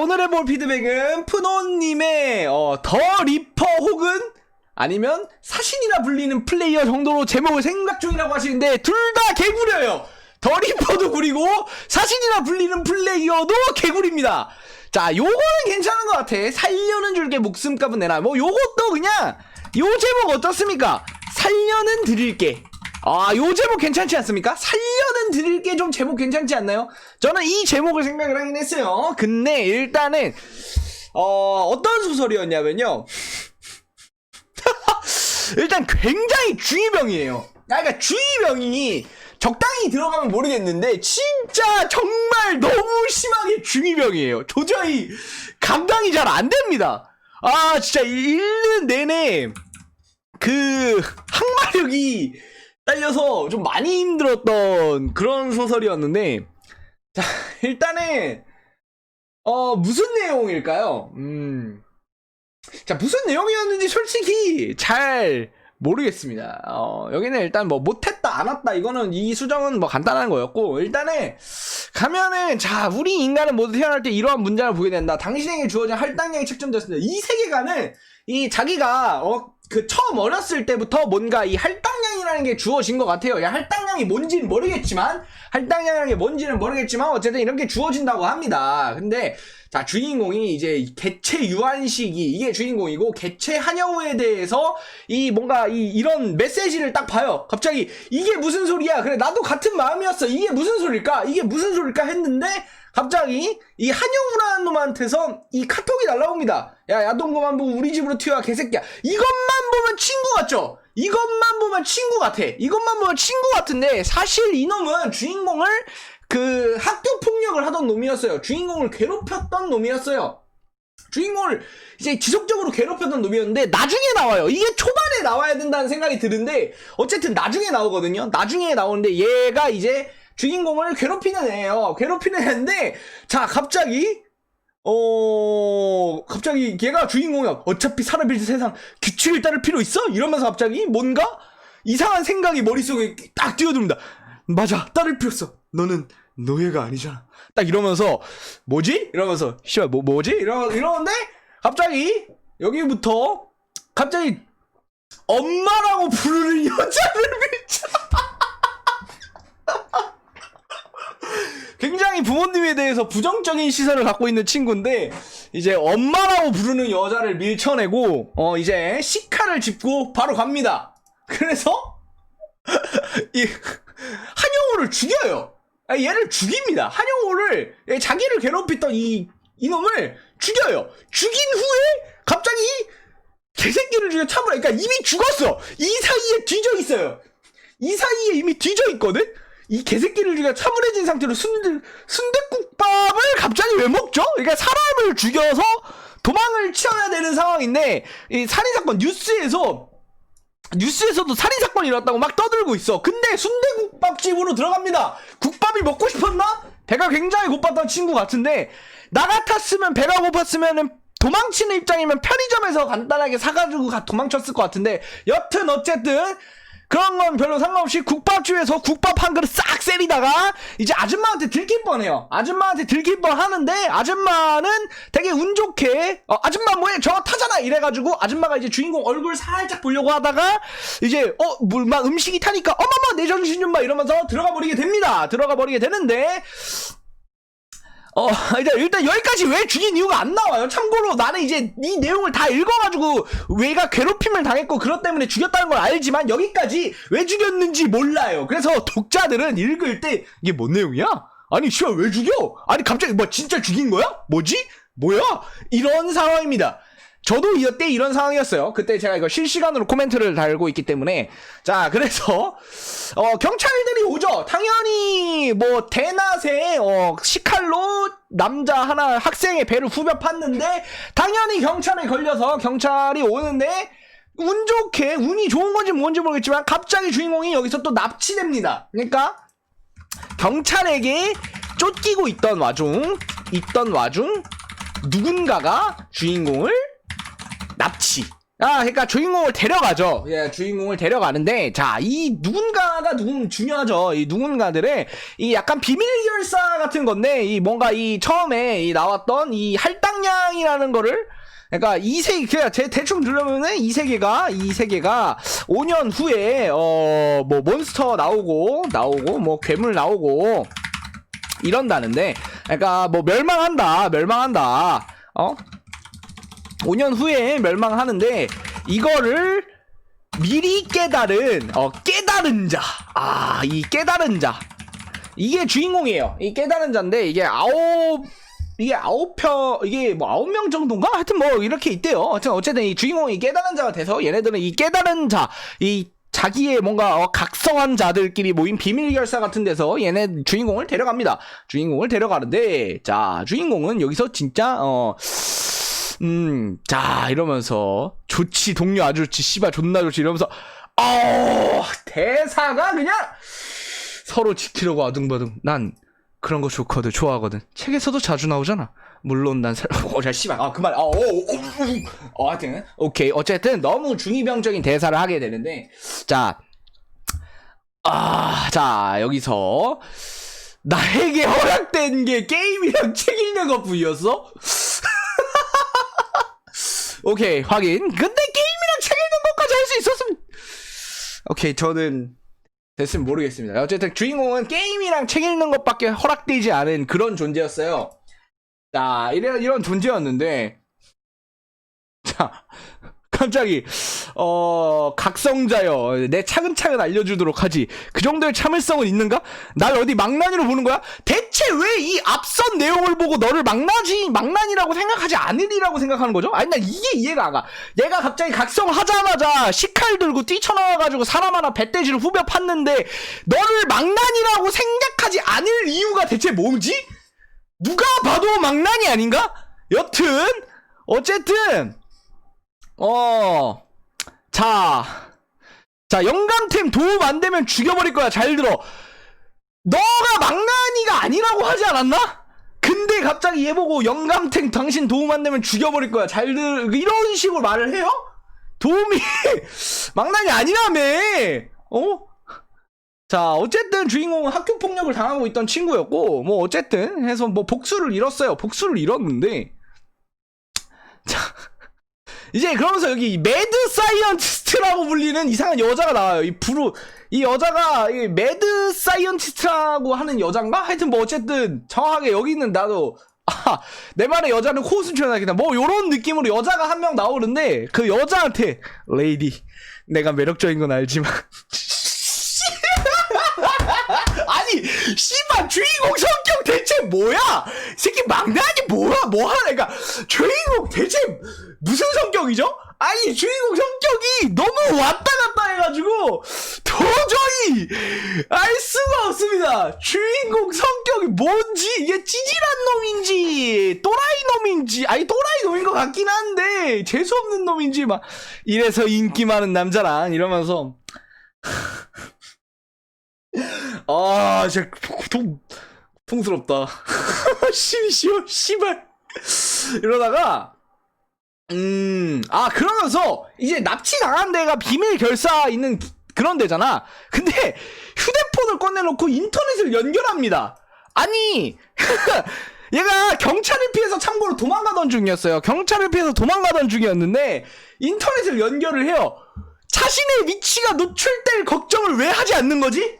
오늘 해볼 피드백은 푸노님의 어, 더 리퍼 혹은 아니면 사신이라 불리는 플레이어 정도로 제목을 생각 중이라고 하시는데 둘 다 개구려요. 더 리퍼도 구리고 사신이라 불리는 플레이어도 개구리입니다. 자, 요거는 괜찮은 것 같아. 살려는 줄게 목숨값은 내놔. 뭐 요것도 그냥 요 제목 어떻습니까? 살려는 드릴게. 아, 요 제목 괜찮지 않습니까? 살려는 드릴게 좀 제목 괜찮지 않나요? 저는 이 제목을 생각을 하긴 했어요. 근데 일단은 어, 어떤 소설이었냐면요. 일단 굉장히 중이병이에요. 그러니까 중이병이 적당히 들어가면 모르겠는데 진짜 정말 너무 심하게 중이병이에요. 도저히 감당이 잘 안 됩니다. 아 진짜 읽는 내내 그 항마력이 딸려서 좀 많이 힘들었던 그런 소설이었는데 자 일단은 어 무슨 내용일까요? 음. 자, 무슨 내용이었는지 솔직히 잘 모르겠습니다. 어, 여기는 일단 뭐 못했다, 안 왔다, 이거는 이 수정은 뭐 간단한 거였고, 일단은 가면은, 자, 우리 인간은 모두 태어날 때 이러한 문장을 보게 된다. 당신에게 주어진 할당량이 책정되었습니다. 이 세계관은 이 자기가, 어, 그 처음 어렸을 때부터 뭔가 이 할당 량이라는 게 주어진 것 같아요. 야, 할당량이 뭔지는 모르겠지만, 할당량이라는 게 뭔지는 모르겠지만, 어쨌든 이렇게 주어진다고 합니다. 근데, 자, 주인공이 이제 개체 유한식이 이게 주인공이고 개체 한영우에 대해서 이 뭔가 이 이런 메시지를 딱 봐요. 갑자기 이게 무슨 소리야? 그래 나도 같은 마음이었어. 이게 무슨 소리일까? 이게 무슨 소리일까 했는데 갑자기 이 한영우라는 놈한테서 이 카톡이 날라옵니다. 야 야동거만 보고 우리 집으로 튀어와 개새끼야. 이것만 보면 친구 같죠? 이것만 보면 친구 같아. 이것만 보면 친구 같은데 사실 이놈은 주인공을 그 학교 폭력을 하던 놈이었어요. 주인공을 괴롭혔던 놈이었어요. 주인공을 이제 지속적으로 괴롭혔던 놈이었는데 나중에 나와요. 이게 초반에 나와야 된다는 생각이 드는데 어쨌든 나중에 나오거든요. 나중에 나오는데 얘가 이제 주인공을 괴롭히는 애예요. 괴롭히는 애인데 자 갑자기 어 갑자기 얘가 주인공이야. 어차피 사람일 세상 규칙을 따를 필요 있어? 이러면서 갑자기 뭔가 이상한 생각이 머릿속에 딱 뛰어듭니다. 맞아 따를 필요 없어. 너는 노예가 아니잖아. 딱 이러면서 뭐지? 이러면서 씨발 뭐 뭐지? 이러 이러는데 갑자기 여기부터 갑자기 엄마라고 부르는 여자를 밀쳐. 굉장히 부모님에 대해서 부정적인 시선을 갖고 있는 친구인데 이제 엄마라고 부르는 여자를 밀쳐내고 어 이제 시카를 짚고 바로 갑니다. 그래서 이 한영호를 죽여요. 아, 얘를 죽입니다. 한영호를 얘 자기를 괴롭혔던 이 이놈을 죽여요. 죽인 후에 갑자기 개새끼를 죽여 참으라. 그러니까 이미 죽었어. 이 사이에 뒤져 있어요. 이 사이에 이미 뒤져 있거든. 이 개새끼를 죽여 차분해진 상태로 순대 순대국밥을 갑자기 왜 먹죠? 그러니까 사람을 죽여서 도망을 치어야 되는 상황인데 이 살인 사건 뉴스에서 뉴스에서도 살인 사건이 일어났다고 막 떠들고 있어. 근데 순대국밥집으로 들어갑니다. 국밥이 먹고 싶었나? 배가 굉장히 고팠던 친구 같은데 나 같았으면 배가 고팠으면은 도망치는 입장이면 편의점에서 간단하게 사가지고 가- 도망쳤을 것 같은데 여튼 어쨌든 그런 건 별로 상관없이 국밥집에서 국밥 한 그릇 싹 세리다가 이제 아줌마한테 들킬 뻔해요. 아줌마한테 들킬 뻔 하는데 아줌마는 되게 운 좋게 어, 아줌마 뭐해 저 타잖아 이래가지고 아줌마가 이제 주인공 얼굴 살짝 보려고 하다가 이제 어물막 음식이 타니까 어머머 내 정신 좀 봐 이러면서 들어가 버리게 됩니다. 들어가 버리게 되는데 어, 일단, 일단 여기까지 왜 죽인 이유가 안 나와요. 참고로 나는 이제 이 내용을 다 읽어가지고 왜가 괴롭힘을 당했고 그것 때문에 죽였다는 걸 알지만 여기까지 왜 죽였는지 몰라요. 그래서 독자들은 읽을 때 이게 뭔 내용이야? 아니, 씨발 왜 죽여? 아니, 갑자기 뭐 진짜 죽인 거야? 뭐지? 뭐야? 이런 상황입니다. 저도 이때 이런 상황이었어요. 그때 제가 이거 실시간으로 코멘트를 달고 있기 때문에. 자, 그래서, 어, 경찰들이 오죠. 당연히, 뭐, 대낮에, 어, 시칼로 남자 하나, 학생의 배를 후벼 팠는데, 당연히 경찰에 걸려서 경찰이 오는데, 운 좋게, 운이 좋은 건지 뭔지 모르겠지만, 갑자기 주인공이 여기서 또 납치됩니다. 그러니까, 경찰에게 쫓기고 있던 와중, 있던 와중, 누군가가 주인공을 납치. 아, 그러니까 주인공을 데려가죠. 예, 주인공을 데려가는데, 자, 이 누군가가 누군 중요하죠. 이 누군가들의 이 약간 비밀 결사 같은 건데, 이 뭔가 이 처음에 이 나왔던 이 할당량이라는 거를 그러니까 이 세계 그냥 제 대충 들으면은 이 세계가 이 세계가 5년 후에 어 뭐 몬스터 나오고 나오고 뭐 괴물 나오고 이런다는데 그러니까 뭐 멸망한다 멸망한다 어 5년 후에 멸망하는데 이거를 미리 깨달은 어 깨달은 자 아 이 깨달은 자. 이게 주인공이에요. 이 깨달은 자인데 이게 아홉 이게 아홉 편 이게 뭐 아홉 명 정도인가? 하여튼 뭐 이렇게 있대요. 어쨌든 어쨌든 이 주인공이 깨달은 자가 돼서 얘네들은 이 깨달은 자이 자기의 뭔가 어, 각성한 자들끼리 모인 비밀 결사 같은 데서 얘네 주인공을 데려갑니다. 주인공을 데려가는데 자 주인공은 여기서 진짜 어 음, 자, 이러면서, 좋지, 동료 아주 좋지, 씨발, 존나 좋지, 이러면서, 어, 대사가 그냥, 서로 지키려고 아둥바둥. 난, 그런 거 좋거든, 좋아하거든. 책에서도 자주 나오잖아. 물론 난, 살, 어, 자, 씨발, 아, 그만, 어, 어, 어, 어, 어, 하여튼, 오케이. 어쨌든, 너무 중이병적인 대사를 하게 되는데, 자, 아, 자, 여기서, 나에게 허락된 게 게임이랑 책 읽는 것 뿐이었어? 오케이 확인. 근데 게임이랑 책 읽는 것까지 할 수 있었으면 오케이 저는 됐으면 모르겠습니다. 어쨌든 주인공은 게임이랑 책 읽는 것밖에 허락되지 않은 그런 존재였어요. 자 이런 이런 존재였는데. 자 갑자기 어 각성자여 내 차근차근 알려주도록 하지 그 정도의 참을성은 있는가? 날 어디 망나니로 보는 거야? 대체 왜 이 앞선 내용을 보고 너를 망나지 망나니라고 생각하지 않으리라고 생각하는 거죠? 아니 나 이게 이해가 안 가. 얘가 갑자기 각성을 하자마자 식칼 들고 뛰쳐나와가지고 사람 하나 배돼지를 후벼 팠는데 너를 망나니라고 생각하지 않을 이유가 대체 뭔지? 누가 봐도 망나니 아닌가? 여튼 어쨌든 어, 자, 자, 영감템 도움 안 되면 죽여버릴 거야. 잘 들어. 너가 망나니가 아니라고 하지 않았나? 근데 갑자기 얘 보고 영감탱 당신 도움 안 되면 죽여버릴 거야. 잘 들, 이런 식으로 말을 해요? 도움이 망나니 아니라며. 어? 자, 어쨌든 주인공은 학교 폭력을 당하고 있던 친구였고, 뭐, 어쨌든 해서 뭐 복수를 잃었어요. 복수를 잃었는데, 자, 이제 그러면서 여기 매드 사이언티스트라고 불리는 이상한 여자가 나와요. 이 부루 이 여자가 이 매드 사이언티스트라고 하는 여잔가? 하여튼 뭐 어쨌든 정확하게 여기 있는 나도 아, 내 말에 여자는 코웃음 튀어나겠다. 뭐 요런 느낌으로 여자가 한 명 나오는데 그 여자한테 레이디 내가 매력적인 건 알지만 아니 씨발 주인공 성격 대체 뭐야? 이 새끼 막나니 뭐야? 뭐 하나? 그러니까 주인공 대체 무슨 성격이죠? 아니 주인공 성격이 너무 왔다 갔다 해가지고 도저히 알 수가 없습니다. 주인공 성격이 뭔지 이게 찌질한 놈인지 또라이 놈인지 아니 또라이 놈인 것 같긴 한데 재수 없는 놈인지 막 이래서 인기 많은 남자란 이러면서 아 진짜 고통 고통스럽다. 심이 쉬워 씨발 이러다가 음, 아, 그러면서, 이제 납치 당한 데가 비밀 결사 있는 기- 그런 데잖아. 근데, 휴대폰을 꺼내놓고 인터넷을 연결합니다. 아니, 얘가 경찰을 피해서 참고로 도망가던 중이었어요. 경찰을 피해서 도망가던 중이었는데, 인터넷을 연결을 해요. 자신의 위치가 노출될 걱정을 왜 하지 않는 거지?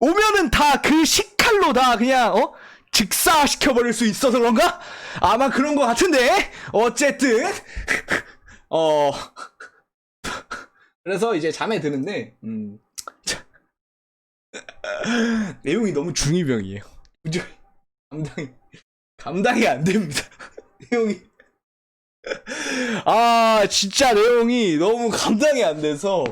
오면은 다 그 식 칼로 다 그냥, 어? 직사시켜버릴 수 있어서 그런가? 아마 그런 것 같은데? 어쨌든. 어. 그래서 이제 잠에 드는데 음. 자. 내용이 너무 중이병이에요. 감당이 감당이 안 됩니다. 내용이. 아 진짜 내용이 너무 감당이 안 돼서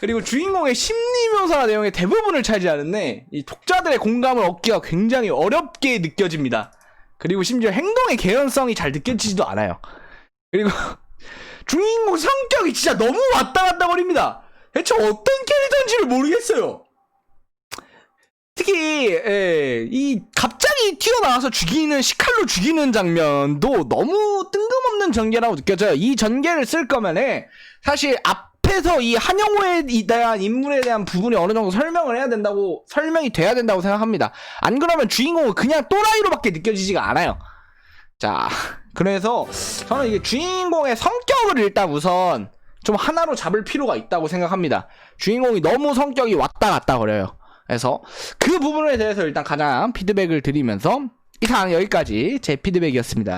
그리고 주인공의 심리 묘사 내용의 대부분을 차지하는데 이 독자들의 공감을 얻기가 굉장히 어렵게 느껴집니다. 그리고 심지어 행동의 개연성이 잘 느껴지지도 않아요. 그리고 주인공 성격이 진짜 너무 왔다 갔다 거립니다. 대체 어떤 캐릭터인지를 모르겠어요. 특히 예, 이 갑자기 튀어나와서 죽이는 시칼로 죽이는 장면도 너무 뜬금없 없는 전개라고 느껴져요. 이 전개를 쓸 거면은 사실 앞에서 이 한영호에 대한 인물에 대한 부분이 어느 정도 설명을 해야 된다고 설명이 돼야 된다고 생각합니다. 안 그러면 주인공은 그냥 또라이로밖에 느껴지지가 않아요. 자, 그래서 저는 이게 주인공의 성격을 일단 우선 좀 하나로 잡을 필요가 있다고 생각합니다. 주인공이 너무 성격이 왔다 갔다 거려요. 그래서 그 부분에 대해서 일단 가장 피드백을 드리면서 이상 여기까지 제 피드백이었습니다.